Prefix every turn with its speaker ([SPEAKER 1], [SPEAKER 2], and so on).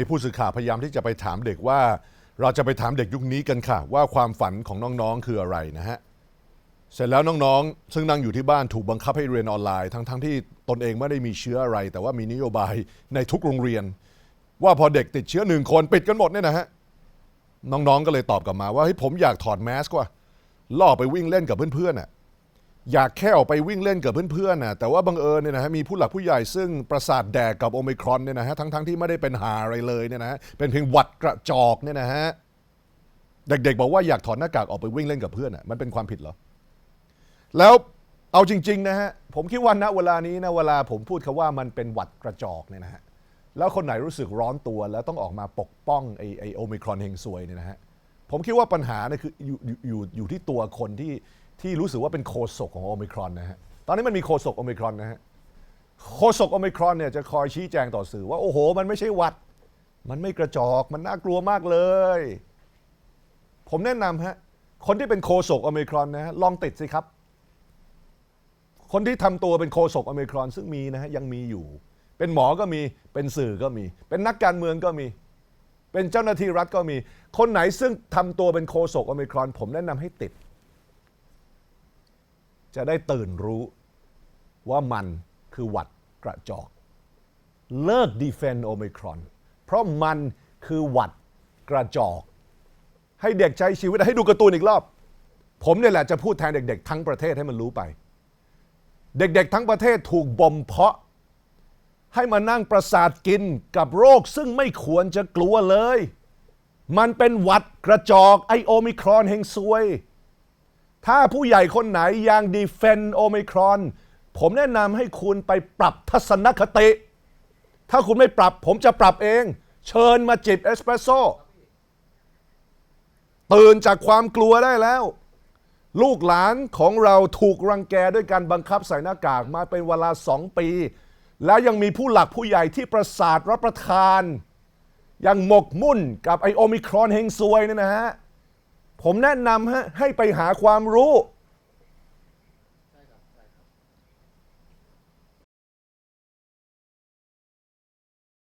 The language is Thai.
[SPEAKER 1] มีผู้สื่อข่าวพยายามที่จะไปถามเด็กว่า เราจะไปถามเด็กยุคนี้กันค่ะ ว่าความฝันของน้องๆคืออะไรนะฮะเสร็จแล้วน้องๆ ซึ่งนั่งอยู่ที่บ้านถูกบังคับให้เรียนออนไลน์ ทั้งๆที่ตนเองไม่ได้มีเชื้ออะไร แต่ว่ามีนโยบายในทุกโรงเรียน ว่าพอเด็กติดเชื้อหนึ่งคนปิดกันหมดเนี่ยนะฮะน้องๆก็เลยตอบกลับมาว่าเฮ้ยผมอยากถอดแมสก์ว่ะล่อไปวิ่งเล่นกับเพื่อนๆน่ะ อยากแค่ออกไปวิ่งเล่นกับเพื่อนๆน่ะแต่ว่าบังเอิญเนี่ยนะฮะมีผู้หลักผู้ใหญ่ซึ่งประสาทแดกกับโอมิครอนเนี่ยนะฮะทั้งๆที่ไม่ได้เป็นหาอะไรเลยเนี่ยนะฮะเป็นเพียงหวัดกระจอกเนี่ยนะฮะเด็กๆบอกว่าอยากถอดหน้ากากออกไปวิ่งเล่นกับเพื่อนอะมันเป็นความผิดเหรอ แล้วเอาจริงๆนะฮะผมคิดว่าณเวลานี้นะเวลาผมพูดคาว่ามันเป็นหวัดกระจอกเนี่ยนะฮะแล้วคนไหนรู้สึกร้อนตัวแล้วต้องออกมาปกป้องไอ้ไอ้โอมิครอนเฮงซวยเนี่ยนะฮะผมคิดว่าปัญหาเนี่ยคืออยู่อยู่อยู่ที่ตัวคนที่ ที่รู้สึกว่าเป็นโคศกของโอมิครอนนะฮะตอนนี้มันมีโคศกโอมิครอนนะฮะโคศกโอมิครอนเนี่ยจะคอยชี้แจงต่อสื่อว่าโอ้โห มันไม่ใช่วัด มันไม่กระจอกมันน่ากลัวมากเลย ผมแนะนำฮะคนที่เป็นโคศกโอมิครอนนะฮะลองติดสิครับ คนที่ทำตัวเป็นโคศกอเมริกรอนซึ่งมีนะฮะยังมีอยู่ เป็นหมอก็มีเป็นสื่อก็มี เป็นนักการเมืองก็มีเป็นเจ้าหน้าที่รัฐก็มี คนไหนซึ่งทำตัวเป็นโคศกอเมริกรอน ผมแนะนำให้ติด จะได้ตื่นรู้ว่ามันคือหวัดกระจอก เลิกดีเฟนโอมิครอน เพราะมันคือหวัดกระจอก ให้เด็กใช้ชีวิตให้ดูการ์ตูนอีกรอบ ผมเนี่ยแหละจะพูดแทนเด็กๆ ทั้งประเทศให้มันรู้ไป เด็กๆ ทั้งประเทศถูกบ่มเพาะ ให้มานั่งประสาทกินกับโรคซึ่งไม่ควรจะกลัวเลย มันเป็นหวัดกระจอกไอโอมิครอนเฮงซวย ถ้าผู้ใหญ่คนไหนยังดีเฟนโอมิครอน ผมแนะนำให้คุณไปปรับทัศนคติ ถ้าคุณไม่ปรับ ผมจะปรับเอง เชิญมาจิบเอสเปรสโซ่ตื่นจากความกลัวได้แล้ว ลูกหลานของเราถูกรังแกด้วยการบังคับใส่หน้ากากมาเป็นเวลาสองปี แล้วยังมีผู้หลักผู้ใหญ่ที่ประสาทรับประทาน ยังหมกมุ่นกับไอโอมิครอนเฮงซวยเนี่ยนะฮะ ผมแนะนำฮะให้ไปหาความรู้